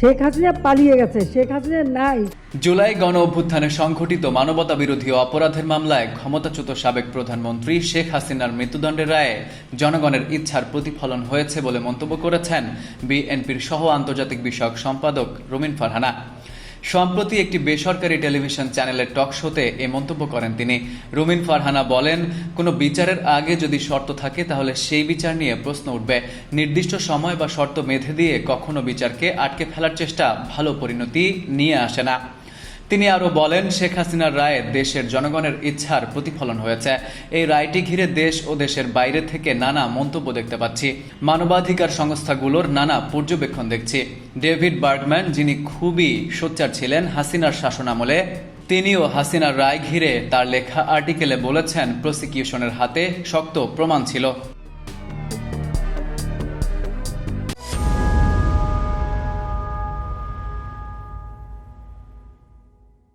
শেখ হাসিনা পালিয়ে গেছে, শেখ হাসিনা নাই। জুলাই গণ অভ্যুত্থানে সংঘটিত মানবতা বিরোধী অপরাধের মামলায় ক্ষমতাচ্যুত সাবেক প্রধানমন্ত্রী শেখ হাসিনার মৃত্যুদণ্ডের রায়ে জনগণের ইচ্ছার প্রতিফলন হয়েছে বলে মন্তব্য করেছেন বিএনপির সহ আন্তর্জাতিক বিষয়ক সম্পাদক রুমিন ফারহানা। সম্প্রতি একটি বেসরকারি টেলিভিশন চ্যানেলের টক শোতে এ মন্তব্য করেন তিনি। রুমিন ফারহানা বলেন, কোনো বিচারের আগে যদি শর্ত থাকে, তাহলে সেই বিচার নিয়ে প্রশ্ন উঠবে। নির্দিষ্ট সময় বা শর্ত মেধে দিয়ে কখনো বিচারকে আটকে ফেলার চেষ্টা ভালো পরিণতি নিয়ে আসে না। তিনি আরও বলেন, শেখ হাসিনার রায়ে দেশের জনগণের ইচ্ছার প্রতিফলন হয়েছে। এই রায়টি ঘিরে দেশ ও দেশের বাইরে থেকে নানা মন্তব্য দেখতে পাচ্ছি। মানবাধিকার সংস্থাগুলোর নানা পর্যবেক্ষণ দেখছি। ডেভিড বার্গম্যান যিনি খুবই সোচ্চার ছিলেন হাসিনার শাসনামলে, তিনিও হাসিনার রায় ঘিরে তার লেখা আর্টিকেলে বলেছেন, প্রসিকিউশনের হাতে শক্ত প্রমাণ ছিল।